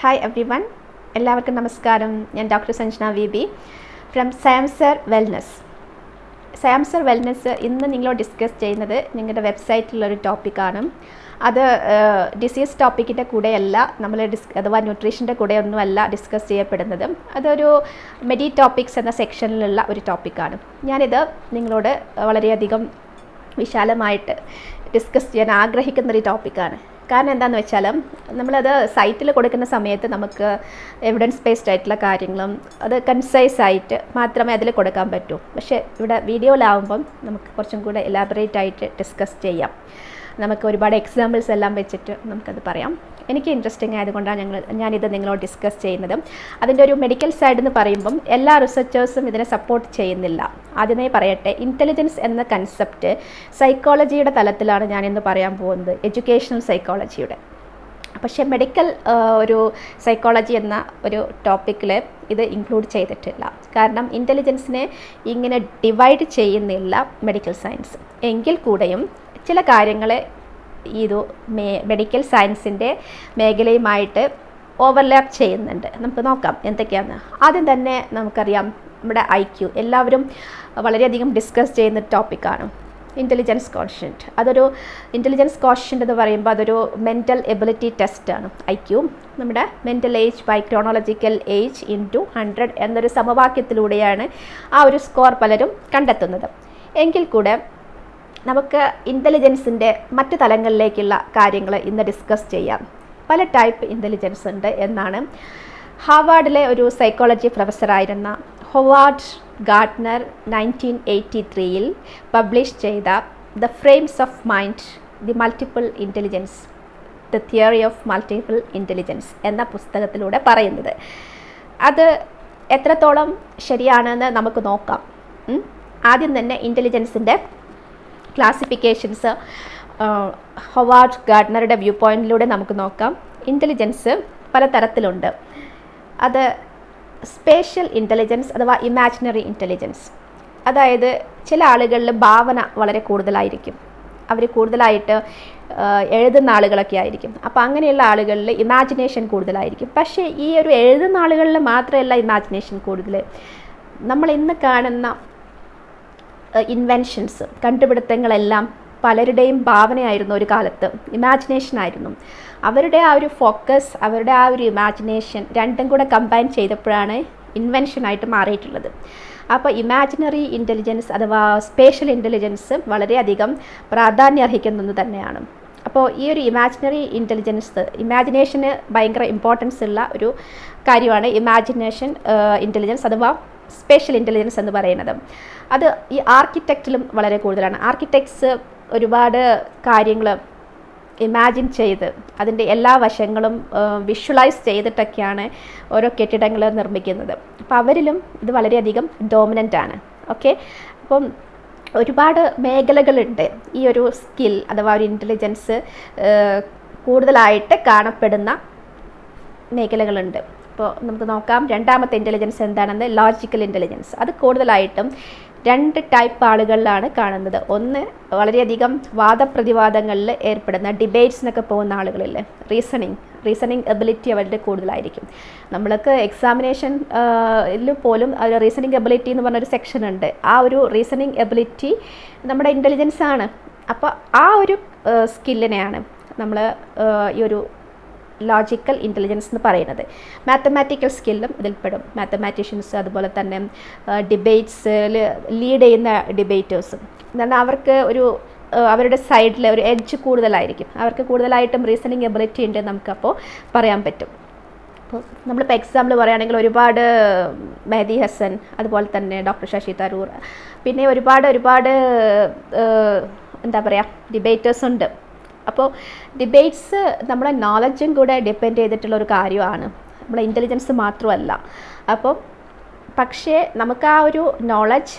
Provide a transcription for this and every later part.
Hi every one എല്ലാവർക്കും നമസ്കാരം. ഞാൻ doctor Sanjana V B from Samsar Wellness Samsar Wellness ഇന്ന് നിങ്ങളോട് ഡിസ്കസ് ചെയ്യുന്നത് നിങ്ങളുടെ വെബ്സൈറ്റിലുള്ളൊരു ടോപ്പിക്കാണ് അത് ഡിസീസ് ടോപ്പിക്കിന്റെ കൂടെയല്ല നമ്മൾ ഡിസ് അഥവാ ന്യൂട്രീഷന്റെ കൂടെ ഒന്നുമല്ല ഡിസ്കസ് ചെയ്യപ്പെടുന്നത്. അതൊരു മെഡി ടോപ്പിക്സ് എന്ന സെക്ഷനിലുള്ള ഒരു ടോപ്പിക്കാണ് ഞാനിത് നിങ്ങളോട് വളരെയധികം വിശാലമായിട്ട് ഡിസ്കസ് ചെയ്യാൻ ആഗ്രഹിക്കുന്നൊരു ടോപ്പിക്കാണ് കാരണം എന്താണെന്ന് വെച്ചാൽ നമ്മളത് സൈറ്റിൽ കൊടുക്കുന്ന സമയത്ത് നമുക്ക് എവിഡൻസ് ബേസ്ഡ് ആയിട്ടുള്ള കാര്യങ്ങളും അത് കൺസൈസ് ആയിട്ട് മാത്രമേ അതിൽ കൊടുക്കാൻ പറ്റൂ. പക്ഷേ ഇവിടെ വീഡിയോയിലാവുമ്പം നമുക്ക് കുറച്ചും കൂടെ എലാബറേറ്റ് ആയിട്ട് ഡിസ്കസ് ചെയ്യാം. നമുക്ക് ഒരുപാട് എക്സാമ്പിൾസ് എല്ലാം വെച്ചിട്ട് നമുക്കത് പറയാം. എനിക്ക് ഇൻട്രസ്റ്റിംഗ് ആയതുകൊണ്ടാണ് ഞങ്ങൾ ഞാനിത് നിങ്ങളോട് ഡിസ്കസ് ചെയ്യുന്നത്. അതിന്റെ ഒരു മെഡിക്കൽ സൈഡ് എന്ന് പറയുമ്പം എല്ലാ റിസർച്ചേഴ്സും ഇതിനെ സപ്പോർട്ട് ചെയ്യുന്നില്ല. ആദ്യമേ പറയട്ടെ ഇന്റലിജൻസ് എന്ന കൺസെപ്റ്റ് സൈക്കോളജിയുടെ തലത്തിലാണ് ഞാനിന്ന് പറയാൻ പോകുന്നത് എഡ്യൂക്കേഷണൽ സൈക്കോളജിയുടെ പക്ഷേ മെഡിക്കൽ ഒരു സൈക്കോളജി എന്ന ഒരു ടോപ്പിക്കിൽ ഇത് ഇൻക്ലൂഡ് ചെയ്തിട്ടില്ല. കാരണം ഇന്റലിജൻസിനെ ഇങ്ങനെ ഡിവൈഡ് ചെയ്യുന്നില്ല മെഡിക്കൽ സയൻസ് എങ്കിൽ കൂടെയും ചില കാര്യങ്ങൾ ഇത് മെഡിക്കൽ സയൻസിന്റെ മേഖലയുമായിട്ട് ഓവർലാപ്പ് ചെയ്യുന്നുണ്ട്. നമുക്ക് നോക്കാം എന്തൊക്കെയാണ്. ആദ്യം തന്നെ നമുക്കറിയാം നമ്മുടെ ഐ ക്യു എല്ലാവരും വളരെയധികം ഡിസ്കസ് ചെയ്യുന്ന ടോപ്പിക്കാണ് ഇന്റലിജൻസ് കോഷ്യന്റ് അതൊരു ഇന്റലിജൻസ് കോഷ്യന്റ് എന്ന് പറയുമ്പോൾ അതൊരു മെന്റൽ എബിലിറ്റി ടെസ്റ്റാണ് ഐ ക്യു നമ്മുടെ mental age by chronological age into hundred എന്നൊരു സമവാക്യത്തിലൂടെയാണ് ആ ഒരു സ്കോർ പലരും കണ്ടെത്തുന്നത്. എങ്കിൽ കൂടെ നമുക്ക് ഇന്റലിജൻസിന്റെ മറ്റ് തലങ്ങളിലേക്കുള്ള കാര്യങ്ങൾ ഇന്ന് ഡിസ്കസ് ചെയ്യാം. പല ടൈപ്പ് ഇന്റലിജൻസ് ഉണ്ട് എന്നാണ്. ഹാവാർഡിലെ ഒരു സൈക്കോളജി പ്രൊഫസറായിരുന്ന ഹൊവാർഡ് ഗാർഡ്നർ നയന്റീൻ എയ്റ്റി ത്രീയിൽ പബ്ലിഷ് ചെയ്ത the frames of mind the multiple intelligence the theory of multiple intelligence എന്ന പുസ്തകത്തിലൂടെ പറയുന്നത്. അത് എത്രത്തോളം ശരിയാണെന്ന് നമുക്ക് നോക്കാം. ആദ്യം തന്നെ ഇന്റലിജൻസിന്റെ ക്ലാസിഫിക്കേഷൻസ് ഹൊവാർഡ് ഗാർഡ്നറുടെ വ്യൂ പോയിന്റിലൂടെ നമുക്ക് നോക്കാം. ഇന്റലിജൻസ് പല തരത്തിലുണ്ട് അത് സ്പേഷ്യൽ ഇന്റലിജൻസ് അഥവാ ഇമാജിനറി ഇന്റലിജൻസ് അതായത് ചില ആളുകളിൽ ഭാവന വളരെ കൂടുതലായിരിക്കും. അവർ കൂടുതലായിട്ട് എഴുതുന്ന ആളുകളൊക്കെ ആയിരിക്കും. അപ്പോൾ അങ്ങനെയുള്ള ആളുകളിൽ ഇമാജിനേഷൻ കൂടുതലായിരിക്കും. പക്ഷേ ഈ ഒരു എഴുതുന്ന ആളുകളിൽ മാത്രമല്ല ഇമാജിനേഷൻ കൂടുതൽ നമ്മൾ ഇന്ന് കാണുന്ന ഇൻവെൻഷൻസ് കണ്ടുപിടുത്തങ്ങളെല്ലാം പലരുടെയും ഭാവനയായിരുന്നു ഒരു കാലത്ത്. ഇമാജിനേഷൻ ആയിരുന്നു. അവരുടെ ആ ഒരു ഫോക്കസ് അവരുടെ ആ ഒരു ഇമാജിനേഷൻ രണ്ടും കൂടെ കമ്പൈൻ ചെയ്തപ്പോഴാണ് ഇൻവെൻഷനായിട്ട് മാറിയിട്ടുള്ളത്. അപ്പോൾ ഇമാജിനറി ഇന്റലിജൻസ് അഥവാ സ്പേഷ്യൽ ഇന്റലിജൻസ് വളരെയധികം പ്രാധാന്യം അർഹിക്കുന്നത് തന്നെയാണ്. അപ്പോൾ ഈ ഒരു ഇമാജിനറി ഇന്റലിജൻസ് ഇമാജിനേഷന് ഭയങ്കര ഇമ്പോർട്ടൻസ് ഉള്ള ഒരു കാര്യമാണ് ഇമാജിനേഷൻ ഇന്റലിജൻസ് അഥവാ സ്പേഷ്യൽ ഇന്റലിജൻസ് എന്ന് പറയുന്നത്. അത് ഈ ആർക്കിടെക്റ്റിലും വളരെ കൂടുതലാണ്. ആർക്കിടെക്ട്സ് ഒരുപാട് കാര്യങ്ങൾ ഇമാജിൻ ചെയ്ത് അതിന്റെ എല്ലാ വശങ്ങളും വിഷ്വലൈസ് ചെയ്തിട്ടൊക്കെയാണ് ഓരോ കെട്ടിടങ്ങൾ നിർമ്മിക്കുന്നത്. അപ്പോൾ അവരിലും ഇത് വളരെയധികം ഡോമിനന്റ് ആണ്. ഓക്കെ അപ്പം ഒരുപാട് മേഖലകളുണ്ട്. ഈ ഒരു സ്കിൽ അഥവാ ഒരു ഇന്റലിജൻസ് കൂടുതലായിട്ട് കാണപ്പെടുന്ന മേഖലകളുണ്ട്. ഇപ്പോൾ നമുക്ക് നോക്കാം. രണ്ടാമത്തെ ഇന്റലിജൻസ് എന്താണെന്ന്? ലോജിക്കൽ ഇന്റലിജൻസ് അത് കൂടുതലായിട്ടും രണ്ട് ടൈപ്പ് ആളുകളിലാണ് കാണുന്നത്. ഒന്ന് വളരെയധികം വാദപ്രതിവാദങ്ങളിൽ ഏർപ്പെടുന്ന ഡിബേറ്റ്സ് എന്നൊക്കെ പോകുന്ന ആളുകളിൽ റീസണിങ് റീസണിങ് എബിലിറ്റി അവരുടെ കൂടുതലായിരിക്കും. നമ്മൾക്ക് എക്സാമിനേഷൻ പോലും റീസണിങ് എബിലിറ്റി എന്ന് പറഞ്ഞൊരു സെക്ഷൻ ഉണ്ട്. ആ ഒരു റീസണിങ് എബിലിറ്റി നമ്മുടെ ഇന്റലിജൻസ് ആണ്. അപ്പോൾ ആ ഒരു സ്കില്ലിനെയാണ് നമ്മൾ ഈ ഒരു ലോജിക്കൽ ഇന്റലിജൻസ് എന്ന് പറയുന്നത്. മാത്തമാറ്റിക്കൽ സ്കില്ലും ഇതിൽപ്പെടും. മാത്തമാറ്റീഷ്യൻസ് അതുപോലെ തന്നെ ഡിബേറ്റ്സിൽ ലീഡ് ചെയ്യുന്ന ഡിബേറ്റേഴ്സും എന്താണ് അവർക്ക് ഒരു അവരുടെ സൈഡിൽ ഒരു എഡ്ജ് കൂടുതലായിരിക്കും. അവർക്ക് കൂടുതലായിട്ടും റീസണിങ് എബിലിറ്റി ഉണ്ട് നമുക്കപ്പോൾ പറയാൻ പറ്റും. അപ്പോൾ നമ്മളിപ്പോൾ എക്സാമ്പിൾ പറയുകയാണെങ്കിൽ ഒരുപാട് മെഹദി ഹസൻ അതുപോലെ തന്നെ ഡോക്ടർ ശശി തരൂർ. പിന്നെ ഒരുപാട് ഒരുപാട് എന്താ പറയുക ഡിബേറ്റേഴ്സ് ഉണ്ട്. അപ്പോൾ ഡിബേറ്റ്സ് നമ്മുടെ നോളജും കൂടെ ഡിപ്പെൻഡ് ചെയ്തിട്ടുള്ള ഒരു കാര്യമാണ്. നമ്മുടെ ഇന്റലിജൻസ് മാത്രമല്ല. അപ്പോൾ പക്ഷേ നമുക്ക് ആ ഒരു knowledge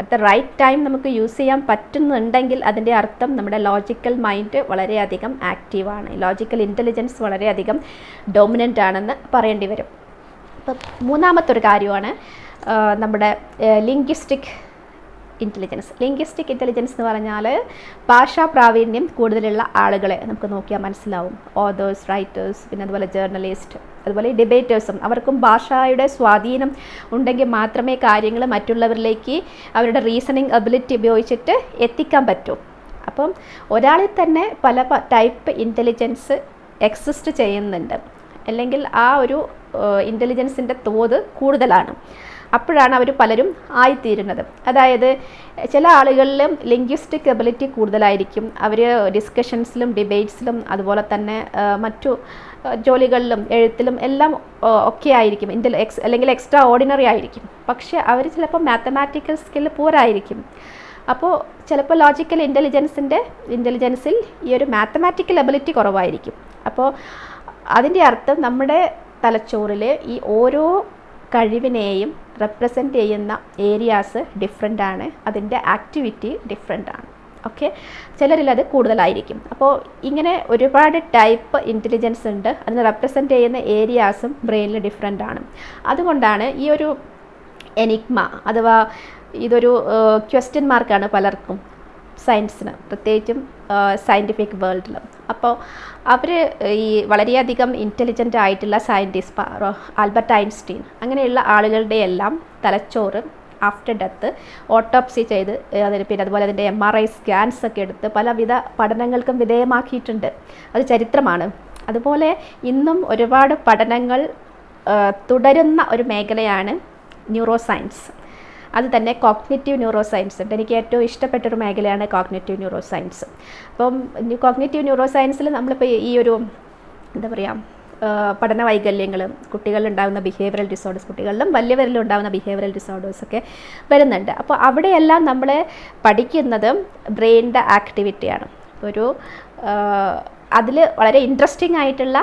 at the right time നമുക്ക് യൂസ് ചെയ്യാൻ പറ്റുന്നുണ്ടെങ്കിൽ അതിന്റെ അർത്ഥം നമ്മുടെ ലോജിക്കൽ മൈൻഡ് വളരെയധികം ആക്റ്റീവാണ് ലോജിക്കൽ ഇന്റലിജൻസ് വളരെയധികം ഡോമിനന്റ് ആണെന്ന് പറയേണ്ടി വരും. അപ്പം മൂന്നാമത്തെ ഒരു കാര്യമാണ് നമ്മുടെ ലിംഗ്വിസ്റ്റിക് ഇന്റലിജൻസ് ലിംഗ്വിസ്റ്റിക് ഇന്റലിജൻസ് എന്ന് പറഞ്ഞാൽ ഭാഷാ പ്രാവീണ്യം കൂടുതലുള്ള ആളുകളെ നമുക്ക് നോക്കിയാൽ മനസ്സിലാവും. ഓതേഴ്സ് റൈറ്റേഴ്സ് പിന്നെ അതുപോലെ ജേർണലിസ്റ്റ് അതുപോലെ ഡിബേറ്റേഴ്സും അവർക്കും ഭാഷയുടെ സ്വാധീനം ഉണ്ടെങ്കിൽ മാത്രമേ കാര്യങ്ങൾ മറ്റുള്ളവരിലേക്ക് അവരുടെ റീസണിങ് എബിലിറ്റി ഉപയോഗിച്ചിട്ട് എത്തിക്കാൻ പറ്റൂ. അപ്പം ഒരാളിൽ തന്നെ പല ടൈപ്പ് ഇന്റലിജൻസ് എക്സിസ്റ്റ് ചെയ്യുന്നുണ്ട്. അല്ലെങ്കിൽ ആ ഒരു ഇന്റലിജൻസിന്റെ തോത് കൂടുതലാണ്. അപ്പോഴാണ് അവർ പലരും ആയിത്തീരുന്നത്. അതായത് ചില ആളുകളിലും ലിംഗ്വിസ്റ്റിക് എബിലിറ്റി കൂടുതലായിരിക്കും. അവർ ഡിസ്കഷൻസിലും ഡിബേറ്റ്സിലും അതുപോലെ തന്നെ മറ്റു ജോലികളിലും എഴുത്തിലും എല്ലാം ഒക്കെ ആയിരിക്കും. ഇന്റൽ എക്സ് അല്ലെങ്കിൽ എക്സ്ട്രാ ഓർഡിനറി ആയിരിക്കും. പക്ഷേ അവർ ചിലപ്പോൾ മാത്തമാറ്റിക്കൽ സ്കിൽ പൂരായിരിക്കും അപ്പോൾ ചിലപ്പോൾ ലോജിക്കൽ ഇന്റലിജൻസിന്റെ ഇന്റലിജൻസിൽ ഈ ഒരു മാത്തമാറ്റിക്കൽ എബിലിറ്റി കുറവായിരിക്കും. അപ്പോൾ അതിന്റെ അർത്ഥം നമ്മുടെ തലച്ചോറിൽ ഈ ഓരോ കഴിവിനെയും റെപ്രസെന്റ് ചെയ്യുന്ന ഏരിയാസ് ഡിഫറെന്റ് ആണ്. അതിന്റെ ആക്ടിവിറ്റി ഡിഫറെന്റ് ആണ്. ഓക്കെ ചിലരിൽ അത് കൂടുതലായിരിക്കും. അപ്പോൾ ഇങ്ങനെ ഒരുപാട് ടൈപ്പ് ഇന്റലിജൻസ് ഉണ്ട്. അതിന് റെപ്രസെന്റ് ചെയ്യുന്ന ഏരിയാസും ബ്രെയിനിൽ ഡിഫറെന്റ് ആണ്. അതുകൊണ്ടാണ് ഈ ഒരു എനിക്മ അഥവാ ഇതൊരു ക്വസ്റ്റ്യൻ മാർക്കാണ് പലർക്കും. സയൻസിന് പ്രത്യേകിച്ചും സയന്റിഫിക് വേൾഡിൽ അപ്പോൾ അവർ ഈ വളരെയധികം ഇന്റലിജന്റ് ആയിട്ടുള്ള സയന്റിസ്റ്റ് ആൽബർട്ട് ഐൻസ്റ്റീൻ അങ്ങനെയുള്ള ആളുകളുടെ എല്ലാം തലച്ചോറ് ആഫ്റ്റർ ഡെത്ത് ഓട്ടോപ്സി ചെയ്ത് അതിന് പിന്നെ അതുപോലെ അതിന്റെ എം ആർ ഐ സ്കാൻസ് ഒക്കെ എടുത്ത് പലവിധ പഠനങ്ങൾക്കും വിധേയമാക്കിയിട്ടുണ്ട്. അത് ചരിത്രമാണ്. അതുപോലെ ഇന്നും ഒരുപാട് പഠനങ്ങൾ തുടരുന്ന ഒരു മേഖലയാണ് ന്യൂറോ സയൻസ് അത് തന്നെ കോഗ്നേറ്റീവ് ന്യൂറോ സയൻസ് ഉണ്ട് എനിക്ക് ഏറ്റവും ഇഷ്ടപ്പെട്ടൊരു മേഖലയാണ് കോഗ്നേറ്റീവ് ന്യൂറോ സയൻസ് അപ്പം കോഗ്നേറ്റീവ് ന്യൂറോ സയൻസിൽ നമ്മളിപ്പോൾ ഈ ഒരു എന്താ പറയുക പഠന വൈകല്യങ്ങൾ കുട്ടികളിൽ ഉണ്ടാകുന്ന ബിഹേവിയറൽ ഡിസോർഡേഴ്സ് കുട്ടികളിലും വലിയവരിലും ഉണ്ടാകുന്ന ബിഹേവിയറൽ ഡിസോർഡേഴ്സ് ഒക്കെ വരുന്നുണ്ട്. അപ്പോൾ അവിടെയെല്ലാം നമ്മൾ പഠിക്കുന്നത് ബ്രെയിനിന്റെ ആക്ടിവിറ്റിയാണ് ഒരു അതിൽ വളരെ ഇൻട്രസ്റ്റിംഗ് ആയിട്ടുള്ള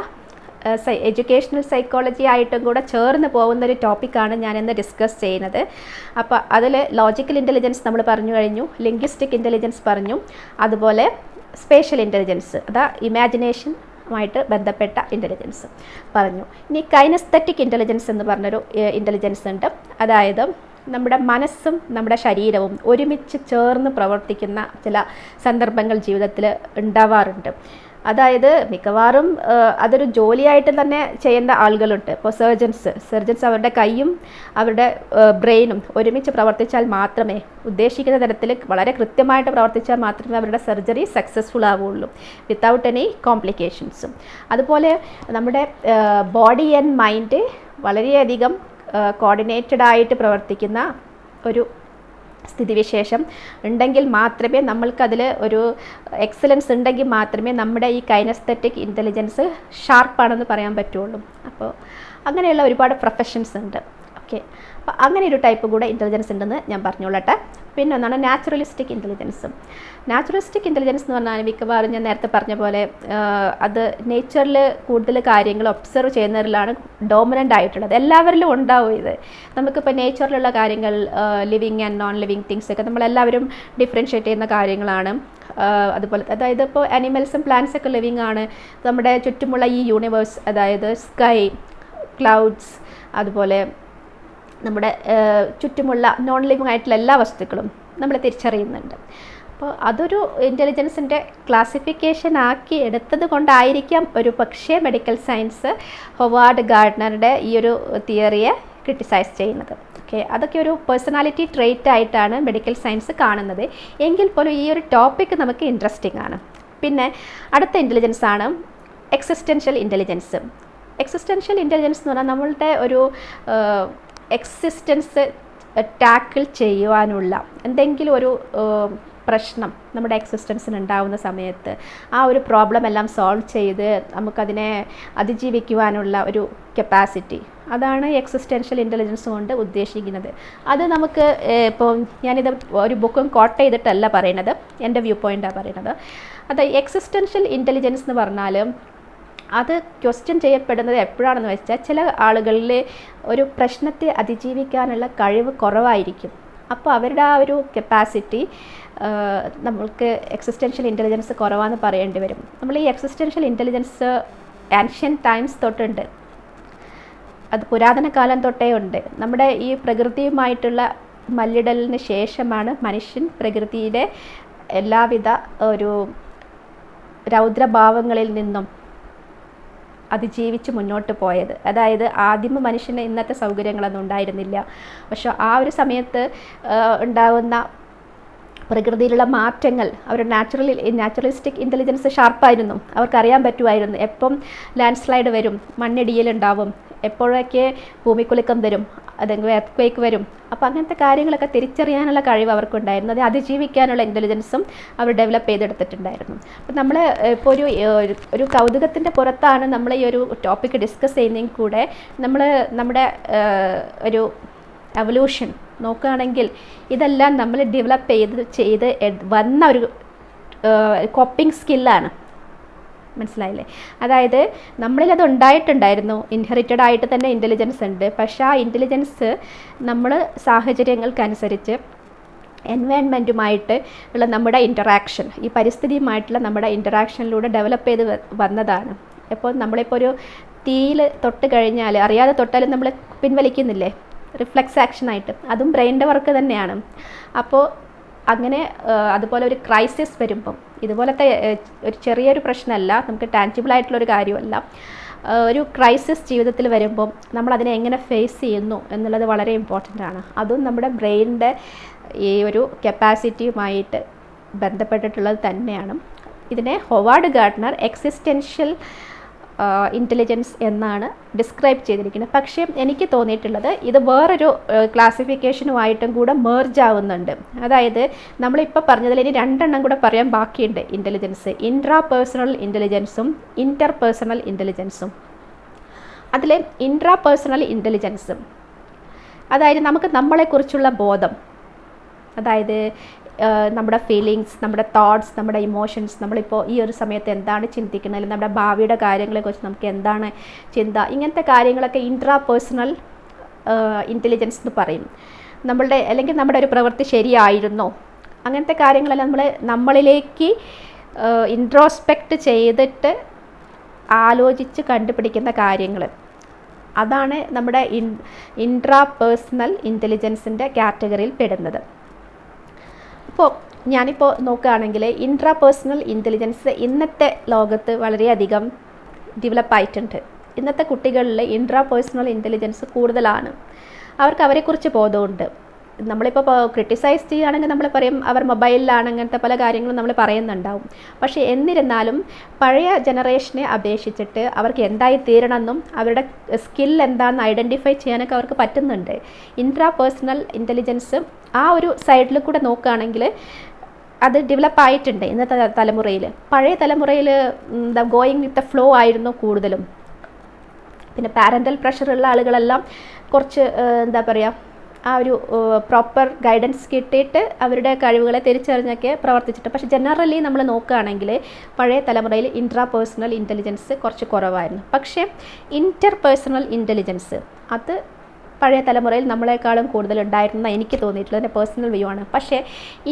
എഡ്യൂക്കേഷണൽ സൈക്കോളജി ആയിട്ടും കൂടെ ചേർന്ന് പോകുന്ന ഒരു ടോപ്പിക്കാണ് ഇന്ന് ഡിസ്കസ് ചെയ്യുന്നത്. അപ്പോൾ അതിൽ ലോജിക്കൽ ഇന്റലിജൻസ് നമ്മൾ പറഞ്ഞു കഴിഞ്ഞു ലിംഗ്വിസ്റ്റിക് ഇന്റലിജൻസ് പറഞ്ഞു അതുപോലെ സ്പേഷ്യൽ ഇന്റലിജൻസ് അതാ ഇമാജിനേഷൻ ആയിട്ട് ബന്ധപ്പെട്ട ഇന്റലിജൻസ് പറഞ്ഞു. ഇനി കൈനസ്തറ്റിക് ഇന്റലിജൻസ് എന്ന് പറഞ്ഞൊരു ഇന്റലിജൻസ് ഉണ്ട്. അതായത് നമ്മുടെ മനസ്സും നമ്മുടെ ശരീരവും ഒരുമിച്ച് ചേർന്ന് പ്രവർത്തിക്കുന്ന ചില സന്ദർഭങ്ങൾ ജീവിതത്തിൽ ഉണ്ടാവാറുണ്ട്. അതായത് മിക്കവാറും അതൊരു ജോലിയായിട്ട് തന്നെ ചെയ്യേണ്ട ആളുകളുണ്ട്. ഇപ്പോൾ സർജൻസ് സർജൻസ് അവരുടെ കൈയും അവരുടെ ബ്രെയിനും ഒരുമിച്ച് പ്രവർത്തിച്ചാൽ മാത്രമേ ഉദ്ദേശിക്കുന്ന തരത്തിൽ വളരെ കൃത്യമായിട്ട് പ്രവർത്തിച്ചാൽ മാത്രമേ അവരുടെ സർജറി സക്സസ്ഫുൾ ആവുകയുള്ളൂ വിത്തൗട്ട് എനി കോംപ്ലിക്കേഷൻസും അതുപോലെ നമ്മുടെ ബോഡി ആൻഡ് മൈൻഡ് വളരെയധികം കോർഡിനേറ്റഡ് ആയിട്ട് പ്രവർത്തിക്കുന്ന ഒരു സ്ഥിതിവിശേഷം ഉണ്ടെങ്കിൽ മാത്രമേ നമ്മൾക്കതിൽ ഒരു എക്സലൻസ് ഉണ്ടെങ്കിൽ മാത്രമേ നമ്മുടെ ഈ കൈനസ്തറ്റിക് ഇന്റലിജൻസ് ഷാർപ്പാണെന്ന് പറയാൻ പറ്റുള്ളൂ. അപ്പോൾ അങ്ങനെയുള്ള ഒരുപാട് പ്രൊഫഷൻസ് ഉണ്ട്. ഓക്കെ അപ്പോൾ അങ്ങനെ ഒരു ടൈപ്പ് കൂടെ ഇന്റലിജൻസ് ഉണ്ടെന്ന് ഞാൻ പറഞ്ഞോളട്ടെ. പിന്നെ ഒന്നാണ് നാച്ചുറലിസ്റ്റിക് ഇന്റലിജൻസും നാച്ചുറലിസ്റ്റിക് ഇന്റലിജൻസ് എന്ന് പറഞ്ഞാൽ മിക്കവാറും ഞാൻ നേരത്തെ പറഞ്ഞ പോലെ അത് നേച്ചറിൽ കൂടുതൽ കാര്യങ്ങൾ ഒബ്സർവ് ചെയ്യുന്നവരിലാണ് ഡോമിനന്റ് ആയിട്ടുള്ളത്. എല്ലാവരിലും ഉണ്ടാവും ഇത്. നമുക്കിപ്പോൾ നേച്ചറിലുള്ള കാര്യങ്ങൾ living and non living things ഒക്കെ നമ്മളെല്ലാവരും ഡിഫറൻഷ്യേറ്റ് ചെയ്യുന്ന കാര്യങ്ങളാണ്. അതുപോലെ അതായത് ഇപ്പോൾ അനിമൽസും പ്ലാന്റ്സ് ഒക്കെ ലിവിങ് ആണ്. നമ്മുടെ ചുറ്റുമുള്ള ഈ യൂണിവേഴ്സ് അതായത് സ്കൈ ക്ലൗഡ്സ് അതുപോലെ നമ്മുടെ ചുറ്റുമുള്ള നോൺ ലിവിങ് ആയിട്ടുള്ള എല്ലാ വസ്തുക്കളും നമ്മൾ തിരിച്ചറിയുന്നുണ്ട്. അപ്പോൾ അതൊരു ഇന്റലിജൻസിന്റെ ക്ലാസിഫിക്കേഷൻ ആക്കി എടുത്തത് കൊണ്ടായിരിക്കാം ഒരു പക്ഷേ മെഡിക്കൽ സയൻസ് ഹൊവാർഡ് ഗാർഡനറുടെ ഈ ഒരു തിയറിയെ ക്രിട്ടിസൈസ് ചെയ്യുന്നത്. ഓക്കെ അതൊക്കെ ഒരു പേഴ്സണാലിറ്റി ട്രേറ്റ് ആയിട്ടാണ് മെഡിക്കൽ സയൻസ് കാണുന്നത്. എങ്കിൽ പോലും ഈ ഒരു ടോപ്പിക്ക് നമുക്ക് ഇൻട്രസ്റ്റിംഗ് ആണ്. പിന്നെ അടുത്ത ഇന്റലിജൻസ് ആണ് എക്സിസ്റ്റൻഷ്യൽ ഇന്റലിജൻസ് എക്സിസ്റ്റൻഷ്യൽ ഇന്റലിജൻസ് എന്ന് പറഞ്ഞാൽ നമ്മളുടെ ഒരു എക്സിസ്റ്റൻസ് ടാക്കിൾ ചെയ്യുവാനുള്ള എന്തെങ്കിലും ഒരു പ്രശ്നം നമ്മുടെ എക്സിസ്റ്റൻസിന് ഉണ്ടാവുന്ന സമയത്ത് ആ ഒരു പ്രോബ്ലം എല്ലാം സോൾവ് ചെയ്ത് നമുക്കതിനെ അതിജീവിക്കുവാനുള്ള ഒരു കപ്പാസിറ്റി അതാണ് എക്സിസ്റ്റൻഷ്യൽ ഇന്റലിജൻസ് കൊണ്ട് ഉദ്ദേശിക്കുന്നത്. അത് നമുക്ക് ഇപ്പോൾ ഞാനിത് ഒരു ബുക്കും കോട്ട് ചെയ്തിട്ടല്ല പറയണത് എന്റെ വ്യൂ പോയിന്റാണ് പറയണത് അത് എക്സിസ്റ്റൻഷ്യൽ ഇന്റലിജൻസ് എന്ന് പറഞ്ഞാൽ അത് ക്വസ്റ്റ്യൻ ചെയ്യപ്പെടുന്നത് എപ്പോഴാണെന്ന് വെച്ചാൽ ചില ആളുകളിൽ ഒരു പ്രശ്നത്തെ അതിജീവിക്കാനുള്ള കഴിവ് കുറവായിരിക്കും. അപ്പോൾ അവരുടെ ആ ഒരു കപ്പാസിറ്റി നമ്മൾക്ക് എക്സിസ്റ്റൻഷ്യൽ ഇന്റലിജൻസ് കുറവാന്ന് പറയേണ്ടി വരും. നമ്മൾ ഈ എക്സിസ്റ്റൻഷ്യൽ ഇന്റലിജൻസ് ആൻഷ്യൻ ടൈംസ് തൊട്ടുണ്ട്. അത് പുരാതന കാലം തൊട്ടേ ഉണ്ട്. നമ്മുടെ ഈ പ്രകൃതിയുമായിട്ടുള്ള മല്ലിടലിന് ശേഷമാണ് മനുഷ്യൻ പ്രകൃതിയുടെ എല്ലാവിധ ഒരു രൗദ്രഭാവങ്ങളിൽ നിന്നും അതിജീവിച്ച് മുന്നോട്ട് പോയത്. അതായത് ആദിമ മനുഷ്യന് ഇന്നത്തെ സൗകര്യങ്ങളൊന്നും ഉണ്ടായിരുന്നില്ല. പക്ഷെ ആ ഒരു സമയത്ത് ഉണ്ടാകുന്ന പ്രകൃതിയിലുള്ള മാറ്റങ്ങൾ അവർ നാച്ചുറലി നാച്ചുറലിസ്റ്റിക് ഇന്റലിജൻസ് ഷാർപ്പായിരുന്നു അവർക്കറിയാൻ പറ്റുമായിരുന്നു. എപ്പം ലാൻഡ് സ്ലൈഡ് വരും മണ്ണിടിയലുണ്ടാവും എപ്പോഴൊക്കെ ഭൂമിക്കുലുക്കം വരും അല്ലെങ്കിൽ എർത്ത് വരും. അപ്പോൾ അങ്ങനത്തെ കാര്യങ്ങളൊക്കെ തിരിച്ചറിയാനുള്ള കഴിവ് അവർക്കുണ്ടായിരുന്നു. അത് അതിജീവിക്കാനുള്ള ഇന്റലിജൻസും അവർ ഡെവലപ്പ് ചെയ്തെടുത്തിട്ടുണ്ടായിരുന്നു. അപ്പോൾ നമ്മൾ ഇപ്പോൾ ഒരു ഒരു കൗതുകത്തിന്റെ പുറത്താണ് നമ്മൾ ഈ ഒരു ടോപ്പിക്ക് ഡിസ്കസ് ചെയ്യുന്നതെങ്കിൽ കൂടെ നമ്മൾ നമ്മുടെ ഒരു എവല്യൂഷൻ നോക്കുകയാണെങ്കിൽ ഇതെല്ലാം നമ്മൾ ഡെവലപ്പ് ചെയ്ത് ചെയ്ത് വന്ന ഒരു കോപ്പിംഗ് സ്കില്ലാണ് മനസ്സിലായില്ലേ? അതായത് നമ്മളിൽ അത് ഉണ്ടായിട്ടുണ്ടായിരുന്നു. ഇൻഹെറിറ്റഡ് ആയിട്ട് തന്നെ ഇന്റലിജൻസ് ഉണ്ട്. പക്ഷേ ആ ഇന്റലിജൻസ് നമ്മൾ സാഹചര്യങ്ങൾക്കനുസരിച്ച് എൻവയൺമെന്റുമായിട്ട് ഉള്ള നമ്മുടെ ഇന്ററാക്ഷൻ ഈ പരിസ്ഥിതിയുമായിട്ടുള്ള നമ്മുടെ ഇന്ററാക്ഷനിലൂടെ ഡെവലപ്പ് ചെയ്ത് വന്നതാണ്. അപ്പോൾ നമ്മളിപ്പോൾ ഒരു തീയിൽ തൊട്ട് കഴിഞ്ഞാൽ അറിയാതെ തൊട്ടാലും നമ്മൾ പിൻവലിക്കുന്നില്ലേ? റിഫ്ലെക്സ് ആക്ഷനായിട്ട് അതും ബ്രെയിന്റെ വർക്ക് തന്നെയാണ്. അപ്പോൾ അങ്ങനെ അതുപോലെ ഒരു ക്രൈസിസ് വരുമ്പം ഇതുപോലത്തെ ഒരു ചെറിയൊരു പ്രശ്നമല്ല നമുക്ക് ടാൻജിബിൾ ആയിട്ടുള്ളൊരു കാര്യമല്ല. ഒരു ക്രൈസിസ് ജീവിതത്തിൽ വരുമ്പം നമ്മൾ അതിനെ എങ്ങനെ ഫേസ് ചെയ്യുന്നു എന്നുള്ളത് വളരെ ഇമ്പോർട്ടന്റ് ആണ്. അതും നമ്മുടെ ബ്രെയിനിന്റെ ഈ ഒരു കപ്പാസിറ്റിയുമായിട്ട് ബന്ധപ്പെട്ടിട്ടുള്ളത് തന്നെയാണ്. ഇതിനെ ഹൊവാർഡ് ഗാർഡ്നർ എക്സിസ്റ്റൻഷ്യൽ ഇന്റലിജൻസ് എന്നാണ് ഡിസ്ക്രൈബ് ചെയ്തിരിക്കുന്നത്. പക്ഷേ എനിക്ക് തോന്നിയിട്ടുള്ളത് ഇത് വേറൊരു ക്ലാസിഫിക്കേഷനുമായിട്ടും കൂടെ മേർജ് ആവുന്നുണ്ട്. അതായത് നമ്മളിപ്പോൾ പറഞ്ഞതിൽ ഇനി രണ്ടെണ്ണം കൂടെ പറയാൻ ബാക്കിയുണ്ട്. ഇന്റലിജൻസ് ഇൻട്രാ പേഴ്സണൽ ഇന്റലിജൻസും ഇന്റർ പേഴ്സണൽ ഇന്റലിജൻസും അതിൽ ഇൻട്രാ പേഴ്സണൽ ഇന്റലിജൻസും അതായത് നമുക്ക് നമ്മളെക്കുറിച്ചുള്ള ബോധം. അതായത് നമ്മുടെ ഫീലിങ്സ് നമ്മുടെ തോട്ട്സ് നമ്മുടെ ഇമോഷൻസ് നമ്മളിപ്പോൾ ഈ ഒരു സമയത്ത് എന്താണ് ചിന്തിക്കുന്നത്? അല്ലെങ്കിൽ നമ്മുടെ ഭാവിയുടെ കാര്യങ്ങളെക്കുറിച്ച് നമുക്ക് എന്താണ് ചിന്ത? ഇങ്ങനത്തെ കാര്യങ്ങളൊക്കെ ഇൻട്രാ പേഴ്സണൽ ഇന്റലിജൻസ് എന്ന് പറയും. നമ്മളുടെ അല്ലെങ്കിൽ നമ്മുടെ ഒരു പ്രവൃത്തി ശരിയായിരുന്നോ? അങ്ങനത്തെ കാര്യങ്ങളെല്ലാം നമ്മൾ നമ്മളിലേക്ക് ഇൻട്രോസ്പെക്റ്റ് ചെയ്തിട്ട് ആലോചിച്ച് കണ്ടുപിടിക്കുന്ന കാര്യങ്ങൾ അതാണ് നമ്മുടെ ഇൻ ഇൻട്രാ പേഴ്സണൽ ഇന്റലിജൻസിന്റെ കാറ്റഗറിയിൽ പെടുന്നത്. അപ്പോൾ ഞാനിപ്പോൾ നോക്കുകയാണെങ്കിൽ ഇൻട്രാ പേഴ്സണൽ ഇന്റലിജൻസ് ഇന്നത്തെ ലോകത്ത് വളരെയധികം ഡെവലപ്പായിട്ടുണ്ട് ഇന്നത്തെ കുട്ടികളിൽ ഇൻട്രാ പേഴ്സണൽ ഇന്റലിജൻസ് കൂടുതലാണ്. അവർക്ക് അവരെക്കുറിച്ച് ബോധമുണ്ട്. നമ്മളിപ്പോൾ ക്രിട്ടിസൈസ് ചെയ്യുകയാണെങ്കിൽ നമ്മൾ പറയും അവർ മൊബൈലിലാണ് അങ്ങനത്തെ പല കാര്യങ്ങളും നമ്മൾ പറയുന്നുണ്ടാവും. പക്ഷേ എന്നിരുന്നാലും പഴയ ജനറേഷനെ അപേക്ഷിച്ചിട്ട് അവർക്ക് എന്തായി തീരണമെന്നും അവരുടെ സ്കിൽ എന്താണെന്ന് ഐഡന്റിഫൈ ചെയ്യാനൊക്കെ അവർക്ക് പറ്റുന്നുണ്ട്. ഇൻട്രാ പേഴ്സണൽ ഇന്റലിജൻസ് ആ ഒരു സൈഡിൽ കൂടെ നോക്കുകയാണെങ്കിൽ അത് ഡെവലപ്പ് ആയിട്ടുണ്ട് ഇന്നത്തെ തലമുറയിൽ പഴയ തലമുറയിൽ എന്താ ഗോയിങ് വിത്ത് ദ ഫ്ലോ ആയിരുന്നു കൂടുതലും. പിന്നെ പാരന്റൽ പ്രഷറുള്ള ആളുകളെല്ലാം കുറച്ച് എന്താ പറയുക ആ ഒരു പ്രോപ്പർ ഗൈഡൻസ് കിട്ടിയിട്ട് അവരുടെ കഴിവുകളെ തിരിച്ചറിഞ്ഞൊക്കെ പ്രവർത്തിച്ചിട്ട്. പക്ഷേ ജനറലി നമ്മൾ നോക്കുകയാണെങ്കിൽ പഴയ തലമുറയിൽ ഇൻട്രാ പേഴ്സണൽ ഇന്റലിജൻസ് കുറച്ച് കുറവായിരുന്നു. പക്ഷേ ഇന്റർ പേഴ്സണൽ ഇന്റലിജൻസ് അത് പഴയ തലമുറയിൽ നമ്മളെക്കാളും കൂടുതൽ ഉണ്ടായിരുന്ന എനിക്ക് തോന്നിയിട്ടുള്ളത് എന്റെ പേഴ്സണൽ വ്യൂ ആണ്. പക്ഷേ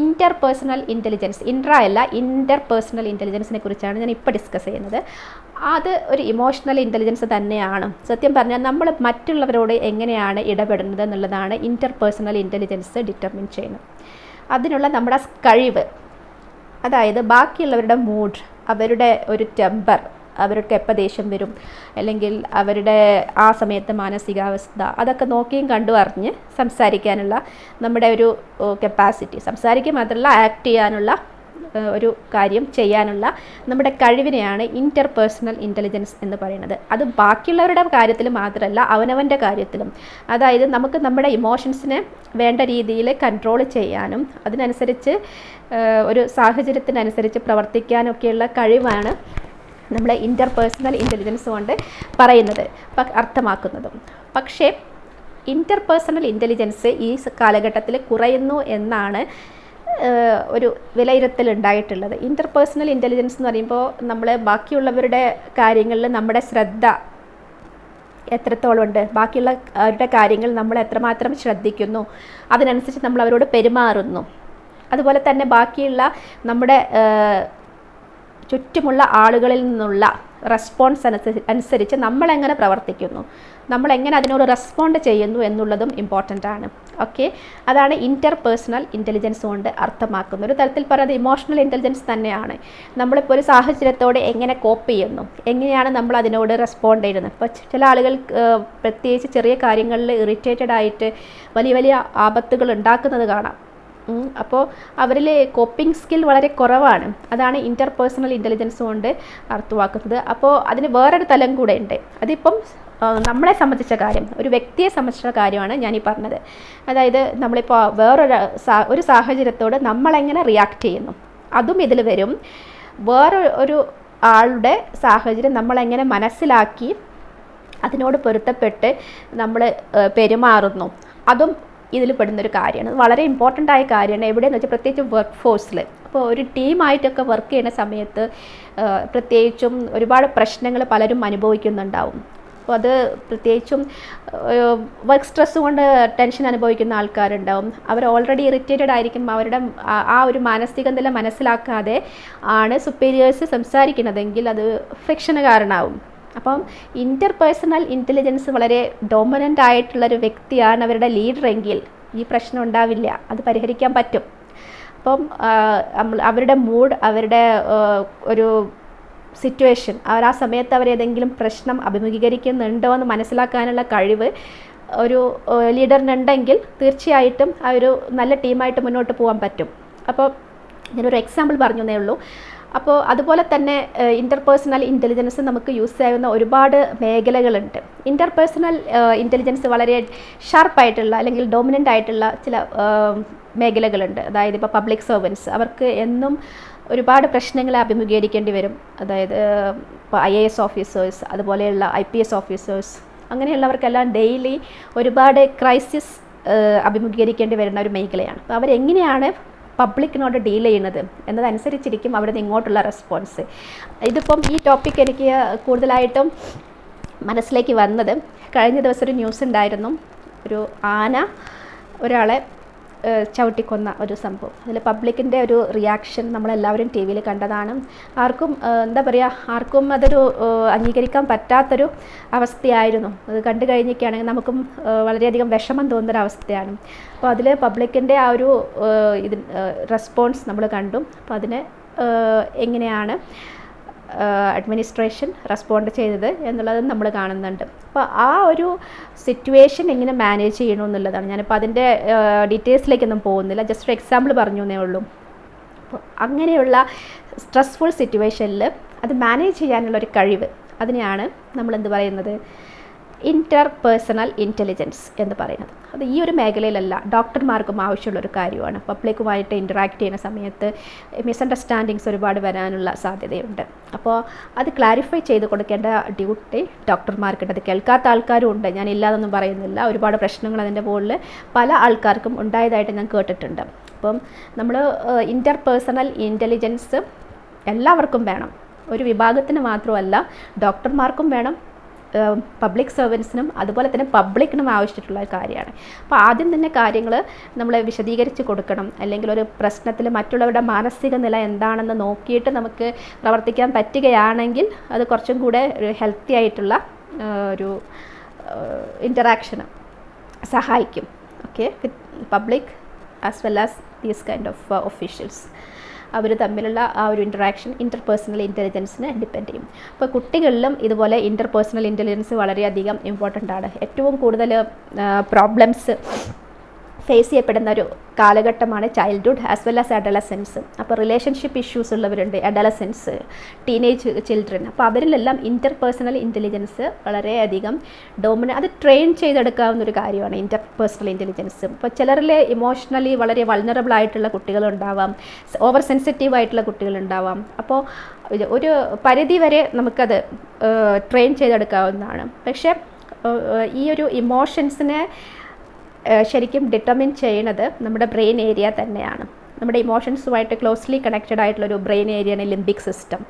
ഇന്റർ പേഴ്സണൽ ഇന്റലിജൻസ് ഇൻട്രാ അല്ല ഇന്റർ പേഴ്സണൽ ഇന്റലിജൻസിനെ കുറിച്ചാണ് ഞാൻ ഇപ്പോൾ ഡിസ്കസ് ചെയ്യുന്നത്. അത് ഒരു ഇമോഷണൽ ഇന്റലിജൻസ് തന്നെയാണ്. സത്യം പറഞ്ഞാൽ നമ്മൾ മറ്റുള്ളവരോട് എങ്ങനെയാണ് ഇടപെടുന്നത് എന്നുള്ളതാണ് ഇന്റർ പേഴ്സണൽ ഇന്റലിജൻസ് ഡിറ്റർമിൻ ചെയ്യുന്നത്. അതിനുള്ള നമ്മുടെ കഴിവ് അതായത് ബാക്കിയുള്ളവരുടെ മൂഡ് അവരുടെ ഒരു ടെമ്പർ അവർക്ക് എപ്പോൾ ദേഷ്യം വരും. അല്ലെങ്കിൽ അവരുടെ ആ സമയത്തെ മാനസികാവസ്ഥ. അതൊക്കെ നോക്കിയും കണ്ടു അറിഞ്ഞ് സംസാരിക്കാനുള്ള നമ്മുടെ ഒരു കപ്പാസിറ്റി സംസാരിക്കുക മാത്രമല്ല ആക്ട് ചെയ്യാനുള്ള ഒരു കാര്യം ചെയ്യാനുള്ള നമ്മുടെ കഴിവിനെയാണ് ഇന്റർപേഴ്സണൽ ഇന്റലിജൻസ് എന്ന് പറയുന്നത്. അത് ബാക്കിയുള്ളവരുടെ കാര്യത്തിൽ മാത്രമല്ല അവനവന്റെ കാര്യത്തിലും. അതായത് നമുക്ക് നമ്മുടെ ഇമോഷൻസിനെ വേണ്ട രീതിയിൽ കൺട്രോൾ ചെയ്യാനും അതിനനുസരിച്ച് ഒരു സാഹചര്യത്തിനനുസരിച്ച് പ്രവർത്തിക്കാനൊക്കെയുള്ള കഴിവാണ് നമ്മൾ ഇന്റർ പേഴ്സണൽ ഇന്റലിജൻസ് കൊണ്ട് പറയുന്നത് അർത്ഥമാക്കുന്നതും. പക്ഷേ ഇന്റർ പേഴ്സണൽ ഇന്റലിജൻസ് ഈ കാലഘട്ടത്തിൽ കുറയുന്നു എന്നാണ് ഒരു വിലയിരുത്തൽ ഉണ്ടായിട്ടുള്ളത്. ഇന്റർ പേഴ്സണൽ ഇന്റലിജൻസ് എന്ന് പറയുമ്പോൾ നമ്മൾ ബാക്കിയുള്ളവരുടെ കാര്യങ്ങളിൽ നമ്മുടെ ശ്രദ്ധ എത്രത്തോളം ഉണ്ട് ബാക്കിയുള്ള അവരുടെ കാര്യങ്ങൾ നമ്മൾ എത്രമാത്രം ശ്രദ്ധിക്കുന്നു അതിനനുസരിച്ച് നമ്മൾ അവരോട് പെരുമാറുന്നു. അതുപോലെ തന്നെ ബാക്കിയുള്ള നമ്മുടെ ചുറ്റുമുള്ള ആളുകളിൽ നിന്നുള്ള റെസ്പോൺസ് അനുസരിച്ച് നമ്മളെങ്ങനെ പ്രവർത്തിക്കുന്നു? നമ്മൾ എങ്ങനെ അതിനോട് റെസ്പോണ്ട് ചെയ്യുന്നു എന്നുള്ളതും ഇമ്പോർട്ടന്റ് ആണ്. ഓക്കെ അതാണ് ഇന്റർ പേഴ്സണൽ ഇന്റലിജൻസ് കൊണ്ട് അർത്ഥമാക്കുന്നത്. ഒരു തരത്തിൽ പറയുന്നത് ഇമോഷണൽ ഇന്റലിജൻസ് തന്നെയാണ്. നമ്മളിപ്പോൾ ഒരു സാഹചര്യത്തോടെ എങ്ങനെ കോപ്പ് ചെയ്യുന്നു? എങ്ങനെയാണ് നമ്മൾ അതിനോട് റെസ്പോണ്ട് ചെയ്യുന്നത്? ഇപ്പോൾ ചില ആളുകൾ പ്രത്യേകിച്ച് ചെറിയ കാര്യങ്ങളിൽ ഇറിറ്റേറ്റഡ് ആയിട്ട് വലിയ വലിയ ആപത്തുകൾ ഉണ്ടാക്കുന്നത് കാണാം. അപ്പോൾ അവരിൽ കോപ്പിംഗ് സ്കിൽ വളരെ കുറവാണ്. അതാണ് ഇന്റർ പേഴ്സണൽ ഇന്റലിജൻസ് കൊണ്ട് അർത്ഥമാക്കുന്നത്. അപ്പോൾ അതിന് വേറൊരു തലം കൂടെ ഉണ്ട്. അതിപ്പം നമ്മളെ സംബന്ധിച്ച കാര്യം ഒരു വ്യക്തിയെ സംബന്ധിച്ച കാര്യമാണ് ഞാനീ പറഞ്ഞത്. അതായത് നമ്മളിപ്പോൾ വേറൊരു ഒരു സാഹചര്യത്തോട് നമ്മളെങ്ങനെ റിയാക്ട് ചെയ്യുന്നു? അതും ഇതിൽ വരും. വേറെ ഒരു ആളുടെ സാഹചര്യം നമ്മളെങ്ങനെ മനസ്സിലാക്കി അതിനോട് പൊരുത്തപ്പെട്ട് നമ്മൾ പെരുമാറുന്നു. അതും ഇതിൽ പെടുന്നൊരു കാര്യമാണ്. വളരെ ഇമ്പോർട്ടന്റ് ആയ കാര്യമാണ്. എവിടെയെന്ന് വെച്ചാൽ പ്രത്യേകിച്ച് വർക്ക് ഫോഴ്സിൽ അപ്പോൾ ഒരു ടീമായിട്ടൊക്കെ വർക്ക് ചെയ്യുന്ന സമയത്ത് പ്രത്യേകിച്ചും ഒരുപാട് പ്രശ്നങ്ങൾ പലരും അനുഭവിക്കുന്നുണ്ടാവും. അപ്പോൾ അത് പ്രത്യേകിച്ചും വർക്ക് സ്ട്രെസ് കൊണ്ട് ടെൻഷൻ അനുഭവിക്കുന്ന ആൾക്കാരുണ്ടാവും. അവർ ഓൾറെഡി ഇറിറ്റേറ്റഡ് ആയിരിക്കും. അവരുടെ ആ ഒരു മാനസിക നില മനസ്സിലാക്കാതെ ആണ് സുപ്പീരിയേഴ്സ് സംസാരിക്കുന്നതെങ്കിൽ അത് ഫ്രിക്ഷന് കാരണമാവും അപ്പം ഇന്റർ പേഴ്സണൽ ഇന്റലിജൻസ് വളരെ ഡോമിനന്റ് ആയിട്ടുള്ളൊരു വ്യക്തിയാണ് അവരുടെ ലീഡറെങ്കിൽ ഈ പ്രശ്നം ഉണ്ടാവില്ല. അത് പരിഹരിക്കാൻ പറ്റും. അപ്പം അവരുടെ മൂഡ് അവരുടെ ഒരു സിറ്റുവേഷൻ അവർ ആ സമയത്ത് അവർ ഏതെങ്കിലും പ്രശ്നം അഭിമുഖീകരിക്കുന്നുണ്ടോ എന്ന് മനസ്സിലാക്കാനുള്ള കഴിവ് ഒരു ലീഡറിനുണ്ടെങ്കിൽ തീർച്ചയായിട്ടും ആ ഒരു നല്ല ടീമായിട്ട് മുന്നോട്ട് പോകാൻ പറ്റും. അപ്പോൾ ഞാനൊരു എക്സാമ്പിൾ പറഞ്ഞു എന്നേ ഉള്ളൂ. അപ്പോൾ അതുപോലെ തന്നെ ഇന്റർപേഴ്സണൽ ഇന്റലിജൻസ് നമുക്ക് യൂസ് ചെയ്യുന്ന ഒരുപാട് മേഖലകളുണ്ട്. ഇന്റർപേഴ്സണൽ ഇന്റലിജൻസ് വളരെ ഷാർപ്പായിട്ടുള്ള അല്ലെങ്കിൽ ഡോമിനന്റ് ആയിട്ടുള്ള ചില മേഖലകളുണ്ട്. അതായത് ഇപ്പോൾ പബ്ലിക് സർവൻസ് അവർക്ക് എന്നും ഒരുപാട് പ്രശ്നങ്ങളെ അഭിമുഖീകരിക്കേണ്ടി വരും. അതായത് ഇപ്പോൾ ഐ എ എസ് ഓഫീസേഴ്സ് അതുപോലെയുള്ള ഐ പി എസ് ഓഫീസേഴ്സ് അങ്ങനെയുള്ളവർക്കെല്ലാം ഡെയിലി ഒരുപാട് ക്രൈസിസ് അഭിമുഖീകരിക്കേണ്ടി വരുന്ന ഒരു മേഖലയാണ്. അപ്പോൾ അവരെങ്ങനെയാണ് പബ്ലിക്കിനോട് ഡീൽ ചെയ്യുന്നത് എന്നതനുസരിച്ചിരിക്കും അവിടുന്ന് ഇങ്ങോട്ടുള്ള റെസ്പോൺസ് ഇതിപ്പം ഈ ടോപ്പിക് എനിക്ക് കൂടുതലായിട്ടും മനസ്സിലേക്ക് വന്നത് കഴിഞ്ഞ ദിവസം ഒരു ന്യൂസ് ഉണ്ടായിരുന്നു. ഒരു ആന ഒരാളെ ചവിട്ടിക്കൊന്ന ഒരു സംഭവം. അതിൽ പബ്ലിക്കിന്റെ ഒരു റിയാക്ഷൻ നമ്മളെല്ലാവരും ടി വിയിൽ കണ്ടതാണ്. ആർക്കും എന്താ പറയുക ആർക്കും അതൊരു അംഗീകരിക്കാൻ പറ്റാത്തൊരു അവസ്ഥയായിരുന്നു. അത് കണ്ടു കഴിഞ്ഞൊക്കെയാണെങ്കിൽ നമുക്കും വളരെയധികം വിഷമം തോന്നുന്നൊരു അവസ്ഥയാണ്. അപ്പോൾ അതിൽ പബ്ലിക്കിന്റെ ആ ഒരു ഇത് റെസ്പോൺസ് നമ്മൾ കണ്ടു. അപ്പോൾ അതിന് എങ്ങനെയാണ് അഡ്മിനിസ്ട്രേഷൻ റെസ്പോണ്ട് ചെയ്തത് എന്നുള്ളത് നമ്മൾ കാണുന്നുണ്ട്. അപ്പോൾ ആ ഒരു സിറ്റുവേഷൻ എങ്ങനെ മാനേജ് ചെയ്യണമെന്നുള്ളതാണ് ഞാനിപ്പോൾ അതിന്റെ ഡീറ്റെയിൽസിലേക്കൊന്നും പോകുന്നില്ല. ജസ്റ്റ് ഒരു എക്സാമ്പിൾ പറഞ്ഞു എന്നേ ഉള്ളൂ. അപ്പോൾ അങ്ങനെയുള്ള സ്ട്രെസ്ഫുൾ സിറ്റുവേഷനിൽ അത് മാനേജ് ചെയ്യാനുള്ള ഒരു കഴിവ് അതിനെയാണ് നമ്മൾ എന്ത് പറയുന്നത്? ഇന്റർ പേഴ്സണൽ ഇന്റലിജൻസ് എന്ന് പറയുന്നത്. അത് ഈ ഒരു മേഖലയിലല്ല ഡോക്ടർമാർക്കും ആവശ്യമുള്ളൊരു കാര്യമാണ്. പബ്ലിക്കുമായിട്ട് ഇന്ററാക്ട് ചെയ്യുന്ന സമയത്ത് മിസ്അണ്ടർസ്റ്റാൻഡിങ്സ് ഒരുപാട് വരാനുള്ള സാധ്യതയുണ്ട്. അപ്പോൾ അത് ക്ലാരിഫൈ ചെയ്ത് കൊടുക്കേണ്ട ഡ്യൂട്ടി ഡോക്ടർമാർക്കുണ്ട്. അത് കേൾക്കാത്ത ആൾക്കാരും ഉണ്ട്. ഞാൻ ഇല്ലാതൊന്നും പറയുന്നില്ല. ഒരുപാട് പ്രശ്നങ്ങൾ അതിന്റെ മുകളിൽ പല ആൾക്കാർക്കും ഉണ്ടായതായിട്ട് ഞാൻ കേട്ടിട്ടുണ്ട്. അപ്പം നമ്മൾ ഇന്റർ പേഴ്സണൽ ഇന്റലിജൻസ് എല്ലാവർക്കും വേണം. ഒരു വിഭാഗത്തിന് മാത്രമല്ല ഡോക്ടർമാർക്കും വേണം. പബ്ലിക് സർവൻസിനും അതുപോലെ തന്നെ പബ്ലിക്കിനും ആവശ്യമായിട്ടുള്ള കാര്യമാണ്. അപ്പോൾ ആദ്യം തന്നെ കാര്യങ്ങൾ നമ്മൾ വിശദീകരിച്ച് കൊടുക്കണം. അല്ലെങ്കിൽ ഒരു പ്രശ്നത്തിൽ മറ്റുള്ളവരുടെ മാനസിക നില എന്താണെന്ന് നോക്കിയിട്ട് നമുക്ക് പ്രവർത്തിക്കാൻ പറ്റുകയാണെങ്കിൽ അത് കുറച്ചും കൂടെ ഒരു ഹെൽത്തി ആയിട്ടുള്ള ഒരു ഇന്ററാക്ഷന് സഹായിക്കും. Okay public as well as these kind of officials അവർ തമ്മിലുള്ള ആ ഒരു ഇൻട്രാക്ഷൻ ഇന്റർപേഴ്സണൽ ഇന്റലിജൻസിനെ ഡിപ്പെൻഡ് ചെയ്യും. അപ്പോൾ കുട്ടികളിലും ഇതുപോലെ ഇന്റർപേഴ്സണൽ ഇന്റലിജൻസ് വളരെയധികം ഇമ്പോർട്ടന്റ് ആണ്. ഏറ്റവും കൂടുതൽ പ്രോബ്ലംസ് ഫേസ് ചെയ്യപ്പെടുന്ന ഒരു കാലഘട്ടമാണ് childhood as well as adolescence അപ്പോൾ റിലേഷൻഷിപ്പ് ഇഷ്യൂസ് ഉള്ളവരുണ്ട് അഡലസൻസ് ടീനേജ് ചിൽഡ്രൻ അപ്പോൾ അവരിലെല്ലാം ഇന്റർപേഴ്സണൽ ഇന്റലിജൻസ് വളരെയധികം ഡോമിന അത് ട്രെയിൻ ചെയ്തെടുക്കാവുന്ന ഒരു കാര്യമാണ് ഇന്റർപേഴ്സണൽ ഇന്റലിജൻസ് അപ്പോൾ ചിലരിലെ ഇമോഷണലി വളരെ വൾണറബിൾ ആയിട്ടുള്ള കുട്ടികളുണ്ടാവാം ഓവർ സെൻസിറ്റീവ് ആയിട്ടുള്ള കുട്ടികളുണ്ടാവാം. അപ്പോൾ ഒരു പരിധി വരെ നമുക്കത് ട്രെയിൻ ചെയ്തെടുക്കാവുന്നതാണ്. പക്ഷേ ഈ ഒരു ഇമോഷൻസിനെ ശരിക്കും ഡിറ്റർമിൻ ചെയ്യുന്നത് നമ്മുടെ ബ്രെയിൻ ഏരിയ തന്നെയാണ്. നമ്മുടെ ഇമോഷൻസുമായിട്ട് ക്ലോസ്ലി കണക്റ്റഡ് ആയിട്ടുള്ളൊരു ബ്രെയിൻ ഏരിയയാണ് ലിംബിക് സിസ്റ്റം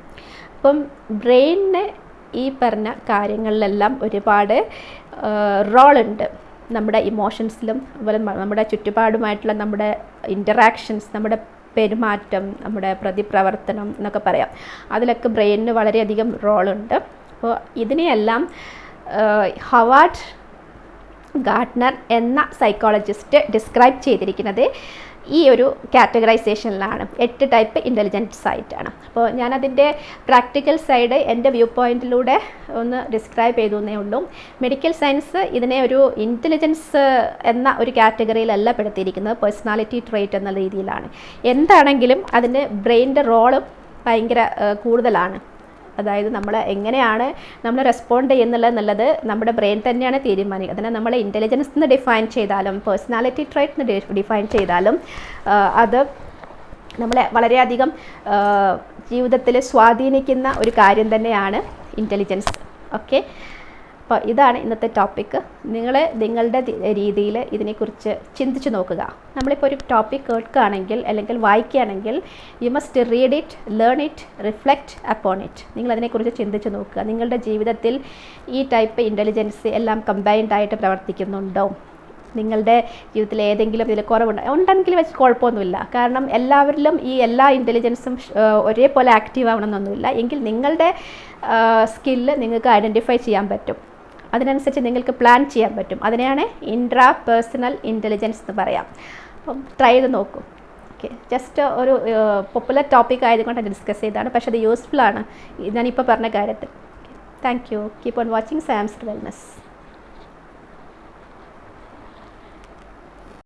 അപ്പം ബ്രെയിനിന് ഈ പറഞ്ഞ കാര്യങ്ങളിലെല്ലാം ഒരുപാട് റോളുണ്ട് നമ്മുടെ ഇമോഷൻസിലും അതുപോലെ നമ്മുടെ ചുറ്റുപാടുമായിട്ടുള്ള നമ്മുടെ ഇന്ററാക്ഷൻസ് നമ്മുടെ പെരുമാറ്റം നമ്മുടെ പ്രതിപ്രവർത്തനം എന്നൊക്കെ പറയാം. അതിലൊക്കെ ബ്രെയിനിന് വളരെയധികം റോളുണ്ട് അപ്പോൾ ഇതിനെയെല്ലാം ഹവാർഡ് ഗാർഡ്നർ എന്ന സൈക്കോളജിസ്റ്റ് ഡിസ്ക്രൈബ് ചെയ്തിരിക്കുന്നത് ഈ ഒരു കാറ്റഗറൈസേഷനിലാണ് എട്ട് ടൈപ്പ് ഇന്റലിജൻസ് ആയിട്ടാണ്. അപ്പോൾ ഞാനതിന്റെ പ്രാക്ടിക്കൽ സൈഡ് എന്റെ വ്യൂ പോയിന്റിലൂടെ ഒന്ന് ഡിസ്ക്രൈബ് ചെയ്തു എന്നേ ഉള്ളൂ. മെഡിക്കൽ സയൻസ് ഇതിനെ ഒരു ഇന്റലിജൻസ് എന്ന ഒരു കാറ്റഗറിയിലല്ല പെടുത്തിയിരിക്കുന്നത്. പേഴ്സണാലിറ്റി ട്രേറ്റ് എന്ന രീതിയിലാണ്. എന്താണെങ്കിലും അതിന്റെ ബ്രെയിന്റെ റോളും ഭയങ്കര കൂടുതലാണ്. അതായത് നമ്മൾ എങ്ങനെയാണ് നമ്മൾ റെസ്പോണ്ട് ചെയ്യുന്നുള്ളത് എന്നുള്ളത് നമ്മുടെ ബ്രെയിൻ തന്നെയാണ് തീരുമാനിക്കുക അതിനെ നമ്മൾ ഇന്റലിജൻസ് എന്ന് ഡിഫൈൻ ചെയ്താലും പേഴ്സണാലിറ്റി ട്രൈറ്റ് എന്ന് ഡിഫൈൻ ചെയ്താലും അത് നമ്മളെ വളരെയധികം ജീവിതത്തിൽ സ്വാധീനിക്കുന്ന ഒരു കാര്യം തന്നെയാണ് ഇന്റലിജൻസ് ഓക്കെ അപ്പോൾ ഇതാണ് ഇന്നത്തെ ടോപ്പിക്ക് നിങ്ങൾ നിങ്ങളുടെ രീതിയിൽ ഇതിനെക്കുറിച്ച് ചിന്തിച്ചു നോക്കുക. നമ്മളിപ്പോൾ ഒരു ടോപ്പിക് കേൾക്കുകയാണെങ്കിൽ അല്ലെങ്കിൽ വായിക്കുകയാണെങ്കിൽ you must read it learn it reflect upon it നിങ്ങൾ അതിനെക്കുറിച്ച് ചിന്തിച്ച് നോക്കുക. നിങ്ങളുടെ ജീവിതത്തിൽ ഈ ടൈപ്പ് ഇന്റലിജൻസ് എല്ലാം കമ്പൈൻഡ് ആയിട്ട് പ്രവർത്തിക്കുന്നുണ്ടോ? നിങ്ങളുടെ ജീവിതത്തിൽ ഏതെങ്കിലും ഇതിൽ കുറവുണ്ട്? ഉണ്ടെങ്കിൽ വെച്ച് കുഴപ്പമൊന്നുമില്ല. കാരണം എല്ലാവരിലും ഈ എല്ലാ ഇന്റലിജൻസും ഒരേപോലെ ആക്റ്റീവ് ആവണമെന്നൊന്നുമില്ല. എങ്കിൽ നിങ്ങളുടെ സ്കില്ല് നിങ്ങൾക്ക് ഐഡന്റിഫൈ ചെയ്യാൻ പറ്റും. അതിനനുസരിച്ച് നിങ്ങൾക്ക് പ്ലാൻ ചെയ്യാൻ പറ്റും. അതിനെയാണ് ഇൻട്രാ പേഴ്സണൽ ഇന്റലിജൻസ് എന്ന് പറയാം. അപ്പം ട്രൈ ചെയ്ത് നോക്കും. ഓക്കെ ജസ്റ്റ് ഒരു പോപ്പുലർ ടോപ്പിക് ആയതുകൊണ്ട് ഡിസ്കസ് ചെയ്തതാണ്. പക്ഷേ അത് യൂസ്ഫുൾ ആണ്. ഞാനിപ്പോൾ പറഞ്ഞ കാര്യത്തിൽ. Thank you keep on watching Sams Wellness